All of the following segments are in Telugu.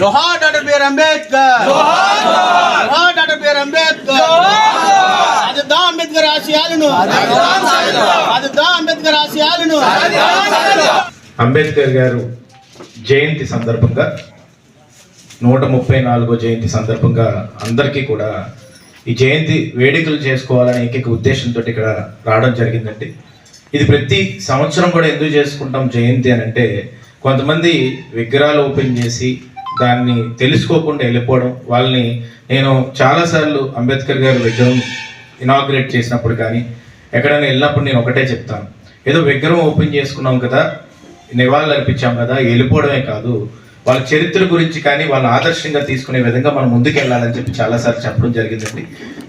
జోహార్ డాక్టర్ బిఆర్ అంబేద్కర్. జోహార్! Doctor BR Ambedkar. సాధిద్దాం అంబేద్కర్ ఆశయాలను. సాధిద్దాం అంబేద్కర్ ఆశయాలను. అంబేద్కర్ గారు జయంతి సందర్భంగా నూట ముప్పై నాలుగో జయంతి సందర్భంగా అందరికీ కూడా ఈ జయంతి వేడుకలు చేసుకోవాలనే ఏకైక ఉద్దేశంతో ఇక్కడ రావడం జరిగిందండి. ఇది ప్రతి సంవత్సరం కూడా ఎందుకు చేసుకుంటాం జయంతి అని అంటే కొంతమంది విగ్రహాలు ఓపెన్ చేసి దాన్ని తెలుసుకోకుండా వెళ్ళిపోవడం వాళ్ళని నేను చాలాసార్లు అంబేద్కర్ గారి విగ్రహం ఇనాగ్రేట్ చేసినప్పుడు కానీ ఎక్కడైనా వెళ్ళినప్పుడు నేను ఒకటే చెప్తాను. ఏదో విగ్రహం ఓపెన్ చేసుకున్నాం కదా నివాళులు అర్పించాం కదా వెళ్ళిపోవడమే కాదు. వాళ్ళ చరిత్ర గురించి కానీ వాళ్ళ ఆదర్శంగా తీసుకునే విధంగా మనం ముందుకు వెళ్ళాలని చెప్పి చాలాసార్లు చెప్పడం జరిగిందండి.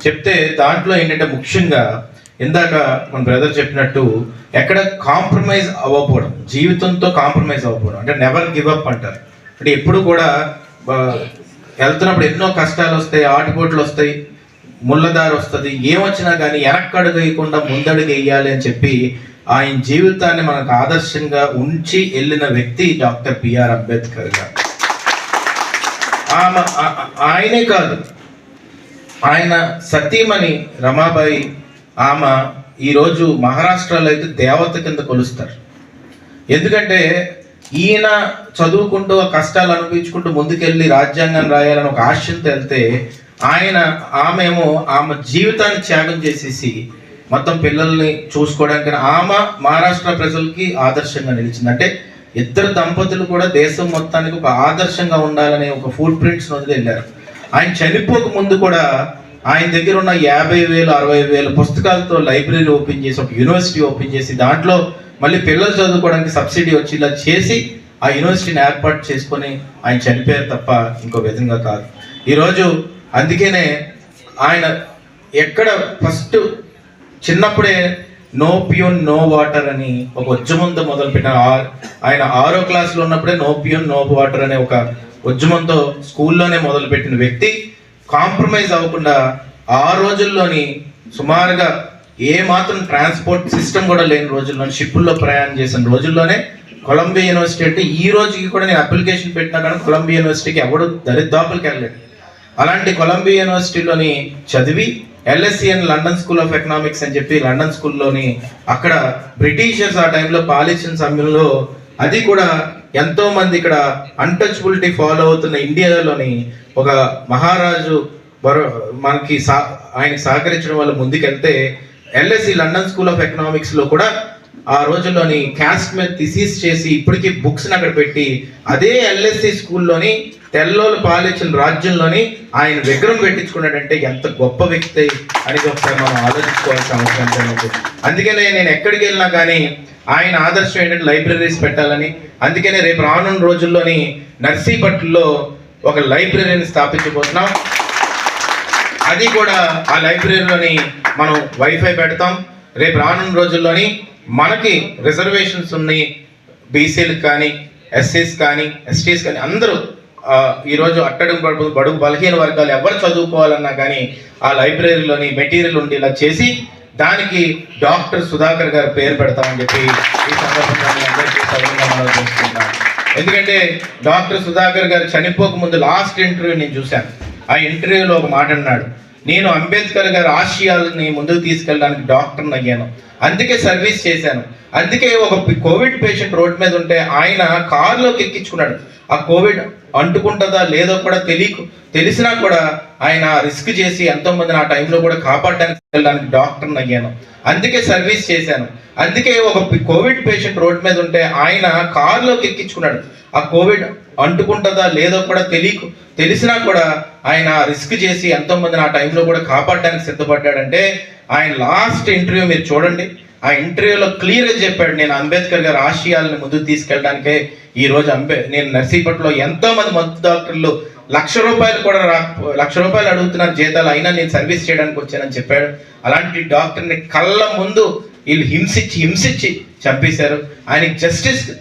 చెప్తే దాంట్లో ఏంటంటే ముఖ్యంగా ఇందాక మన బ్రదర్ చెప్పినట్టు ఎక్కడ కాంప్రమైజ్ అవ్వకపోవడం జీవితంతో కాంప్రమైజ్ అవ్వకపోవడం అంటే నెవర్ గివ్ అప్ అంటారు. అంటే ఎప్పుడు కూడా వెళ్తున్నప్పుడు ఎన్నో కష్టాలు వస్తాయి ఆటుపోట్లు వస్తాయి ముళ్ళదారి వస్తుంది. ఏమొచ్చినా కానీ వెనక్కడుగు వేయకుండా ముందడుగు వేయాలి అని చెప్పి ఆయన జీవితాన్ని మనకు ఆదర్శంగా ఉంచి వెళ్ళిన వ్యక్తి డాక్టర్ బిఆర్ అంబేద్కర్ గారు. ఆమె ఆయనే కాదు. ఆయన సతీమణి రమాబాయి ఆమె ఈరోజు మహారాష్ట్రలో అయితే దేవత కింద కొలుస్తారు. ఎందుకంటే ఈయన చదువుకుంటూ ఆ కష్టాలు అనుభవించుకుంటూ ముందుకెళ్ళి రాజ్యాంగం రాయాలని ఒక ఆశంతో వెళ్తే ఆయన ఆమెమో ఆమె జీవితాన్ని త్యాగం చేసేసి మొత్తం పిల్లల్ని చూసుకోవడానికి ఆమె మహారాష్ట్ర ప్రజలకి ఆదర్శంగా నిలిచింది. అంటే ఇద్దరు దంపతులు కూడా దేశం మొత్తానికి ఒక ఆదర్శంగా ఉండాలనే ఒక ఫుడ్ ప్రింట్స్ వదిలి వెళ్ళారు. ఆయన చనిపోక ముందు కూడా ఆయన దగ్గర ఉన్న యాభై వేలు అరవై వేల పుస్తకాలతో లైబ్రరీ ఓపెన్ చేసి ఒక యూనివర్సిటీ ఓపెన్ చేసి దాంట్లో మళ్ళీ పిల్లలు చదువుకోవడానికి సబ్సిడీ వచ్చి ఇలా చేసి ఆ యూనివర్సిటీని ఏర్పాటు చేసుకొని ఆయన చనిపోయారు తప్ప ఇంకో విధంగా కాదు. ఈరోజు అందుకనే ఆయన ఎక్కడ ఫస్ట్ చిన్నప్పుడే నో ప్యూన్ నో వాటర్ అని ఒక ఉద్యమంతో మొదలుపెట్టిన ఆయన ఆరో క్లాస్లో ఉన్నప్పుడే నో ప్యూన్ నో వాటర్ అనే ఒక ఉద్యమంతో స్కూల్లోనే మొదలుపెట్టిన వ్యక్తి. కాంప్రమైజ్ అవ్వకుండా ఆ రోజుల్లోని సుమారుగా ఏ మాత్రం ట్రాన్స్పోర్ట్ సిస్టమ్ కూడా లేని రోజుల్లో షిప్పుల్లో ప్రయాణం చేసిన రోజుల్లోనే కొలంబియా యూనివర్సిటీ అంటే ఈ రోజుకి కూడా నేను అప్లికేషన్ పెట్టినా కానీ కొలంబియా యూనివర్సిటీకి ఎవడు దరిదాపులకి వెళ్ళలేదు. అలాంటి కొలంబియా యూనివర్సిటీలోని చదివి ఎల్ఎస్సిఎన్ లండన్ స్కూల్ ఆఫ్ ఎకనామిక్స్ అని చెప్పి లండన్ స్కూల్లోని అక్కడ బ్రిటిషర్స్ ఆ టైంలో పాలించిన సమయంలో అది కూడా ఎంతో మంది ఇక్కడ అన్టచబిలిటీ ఫాలో అవుతున్న ఇండియాలోని ఒక మహారాజు మనకి సా ఆయనకి సహకరించడం వల్ల ముందుకెళ్తే ఎల్ఎస్సి లండన్ స్కూల్ ఆఫ్ ఎకనామిక్స్లో కూడా ఆ రోజుల్లోని క్యాస్ట్ మీద థిసీస్ చేసి ఇప్పటికీ బుక్స్ అక్కడ పెట్టి అదే ఎల్ఎస్సి స్కూల్లోని తెల్లోలు పాలించిన రాజ్యంలోని ఆయన విగ్రహం పెట్టించుకున్నాడంటే ఎంత గొప్ప వ్యక్తి అని ఒకసారి మనం ఆలోచించుకోవాల్సిన అవసరం అందుకనే నేను ఎక్కడికి వెళ్ళినా కానీ ఆయన ఆదర్శం ఏంటంటే లైబ్రరీస్ పెట్టాలని. అందుకనే రేపు రానున్న రోజుల్లోని నర్సీపట్లలో ఒక లైబ్రరీని స్థాపించబోతున్నాం. అది కూడా ఆ లైబ్రరీలోని మనం వైఫై పెడతాం. రేపు రానున్న రోజుల్లోని మనకి రిజర్వేషన్స్ ఉన్నాయి. బీసీలకు కానీ ఎస్సీస్ కానీ ఎస్టీస్ కానీ అందరూ ఈరోజు అట్టడుగు బడుగు బడుగు బలహీన వర్గాలు ఎవరు చదువుకోవాలన్నా కానీ ఆ లైబ్రరీలోని మెటీరియల్ ఉండేలా చేసి దానికి డాక్టర్ సుధాకర్ గారు పేరు పెడతామని చెప్పి ఈ సందర్భంగా ఎందుకంటే డాక్టర్ సుధాకర్ గారు చనిపోక ముందు లాస్ట్ ఇంటర్వ్యూ నేను చూశాను. ఆ ఇంటర్వ్యూలో ఒక మాట అన్నాడు నేను అంబేద్కర్ గారి ఆశయాలని ముందుకు తీసుకెళ్ళడానికి డాక్టర్ని అయ్యాను. అందుకే సర్వీస్ చేశాను. అందుకే ఒక కోవిడ్ పేషెంట్ రోడ్ మీద ఉంటే ఆయన కారులోకి ఎక్కించుకున్నాడు. ఆ కోవిడ్ అంటుకుంటుందా లేదో కూడా తెలియకు తెలిసినా కూడా ఆయన రిస్క్ చేసి ఎంతో మందిని ఆ టైంలో కూడా కాపాడడానికి వెళ్ళడానికి డాక్టర్ని అయ్యాను. అందుకే సర్వీస్ చేశాను. అందుకే ఒక కోవిడ్ పేషెంట్ రోడ్ మీద ఉంటే ఆయన కారులోకి ఎక్కించుకున్నాడు. ఆ కోవిడ్ అంటుకుంటుందా లేదో కూడా తెలియకు తెలిసినా కూడా ఆయన రిస్క్ చేసి ఎంతోమందిని ఆ టైంలో కూడా కాపాడడానికి సిద్ధపడ్డాడంటే ఆయన లాస్ట్ ఇంటర్వ్యూ మీరు చూడండి. ఆ ఇంటర్వ్యూలో క్లియర్గా చెప్పాడు నేను అంబేద్కర్ గారి ఆశయాలను ముందుకు తీసుకెళ్ళడానికే ఈరోజు అంబే నేను నర్సీపట్లో ఎంతోమంది మందు డాక్టర్లు లక్ష రూపాయలు కూడా రా లక్ష రూపాయలు అడుగుతున్నారు జీతాలు అయినా నేను సర్వీస్ చేయడానికి వచ్చానని చెప్పాడు. అలాంటి డాక్టర్ని కళ్ళ ముందు వీళ్ళు హింసించి హింసించి చంపేశారు. ఆయనకి జస్టిస్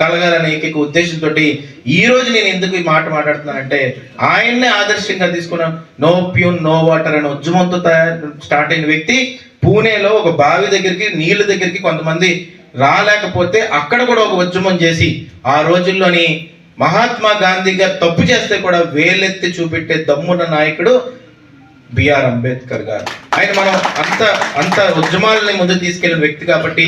కలగాలనే ఏకైక ఉద్దేశంతో ఈ రోజు నేను ఎందుకు ఈ మాట మాట్లాడుతున్నానంటే ఆయన్నే ఆదర్శంగా తీసుకున్నాం నో ప్యూన్ నో వాటర్ అనే ఉద్యమంతో తయారు స్టార్ట్ అయిన వ్యక్తి పూణేలో ఒక బావి దగ్గరికి నీళ్ళ దగ్గరికి కొంతమంది రాలేకపోతే అక్కడ కూడా ఒక ఉద్యమం చేసి ఆ రోజుల్లోని మహాత్మా గాంధీ గారు తప్పు చేస్తే కూడా వేలెత్తి చూపెట్టే దమ్మున్న నాయకుడు బిఆర్ అంబేద్కర్ గారు. ఆయన మనం అంత అంత ఉద్యమాలని ముందు తీసుకెళ్ళిన వ్యక్తి కాబట్టి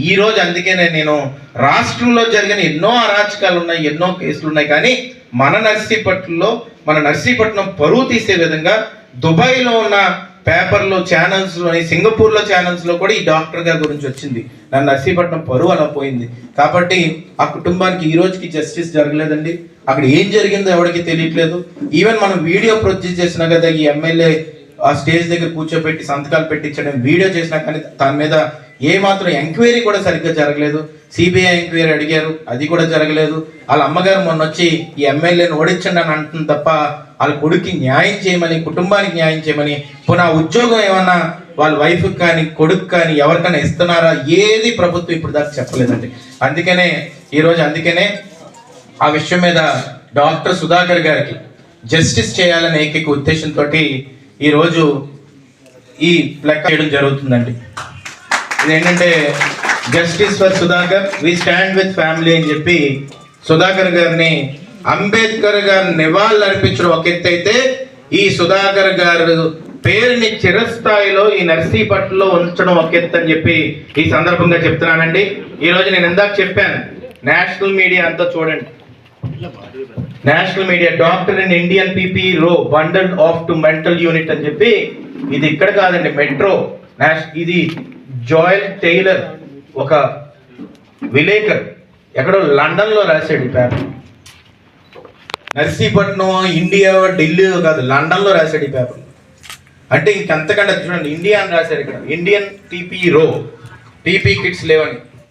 ఈ రోజు అందుకనే నేను రాష్ట్రంలో జరిగిన ఎన్నో అరాచకాలు ఉన్నాయి ఎన్నో కేసులు ఉన్నాయి కానీ మన నర్సీపట్నంలో మన నర్సీపట్నం పరువు తీసే విధంగా దుబాయ్లో ఉన్న పేపర్లో ఛానల్స్లో సింగపూర్లో ఛానల్స్లో కూడా ఈ డాక్టర్ గారి గురించి వచ్చింది. నన్ను నర్సీపట్నం పరువు అలా పోయింది. కాబట్టి ఆ కుటుంబానికి ఈ రోజుకి జస్టిస్ జరగలేదండి. అక్కడ ఏం జరిగిందో ఎవరికి తెలియట్లేదు. ఈవెన్ మనం వీడియో ప్రొడ్యూస్ చేసినా కదా ఈ ఎమ్మెల్యే ఆ స్టేజ్ దగ్గర కూర్చోబెట్టి సంతకాలు పెట్టించడం వీడియో చేసినా కానీ దాని మీద ఏ మాత్రం ఎంక్వైరీ కూడా సరిగ్గా జరగలేదు. సిబిఐ ఎంక్వైరీ అడిగారు. అది కూడా జరగలేదు. వాళ్ళ అమ్మగారు మొన్న వచ్చి ఈ ఎమ్మెల్యేని ఓడించండి అని అంటుంది తప్ప వాళ్ళ కొడుక్కి న్యాయం చేయమని కుటుంబానికి న్యాయం చేయమని పునః ఉద్యోగం ఏమన్నా వాళ్ళ వైఫ్ కానీ కొడుకు కానీ ఎవరికైనా ఇస్తున్నారా? ఏది ప్రభుత్వం ఇప్పుడు దాకా చెప్పలేదండి. అందుకనే ఈరోజు అందుకనే ఆ విషయం మీద డాక్టర్ సుధాకర్ గారికి జస్టిస్ చేయాలనే ఏకైక ఉద్దేశంతో ఈరోజు ఈ లెక్క చేయడం జరుగుతుందండి. ఇది ఏంటంటే justice for Sudhakar we stand with family అని చెప్పి సుధాకర్ గారిని అంబేద్కర్ గారు నివాళులు అర్పించడం ఒక ఎత్తు అయితే ఈ సుధాకర్ గారు పేరుని చిరస్థాయిలో ఈ నర్సీపట్లో ఉంచడం ఒక ఎత్తు అని చెప్పి ఈ సందర్భంగా చెప్తున్నానండి. ఈ రోజు నేను ఇందాక చెప్పాను నేషనల్ మీడియా అంతా చూడండి. National media doctor in Indian PPE row bundled off to mental unit అని చెప్పి ఇది ఇక్కడ కాదండి మెట్రో. నేష్ ఇది జాయల్ టైలర్ ఒక విలేకర్. ఎక్కడో లండన్లో రాశాడు ఈ పేపర్. నర్సీపట్నం ఇండియా ఢిల్లీ కాదు లండన్లో రాశాడు ఈ పేపర్. అంటే ఇంకెంతకంటే చూడండి ఇండియా అని రాశారు ఇక్కడ. Indian PPE row PPE kits లేవని.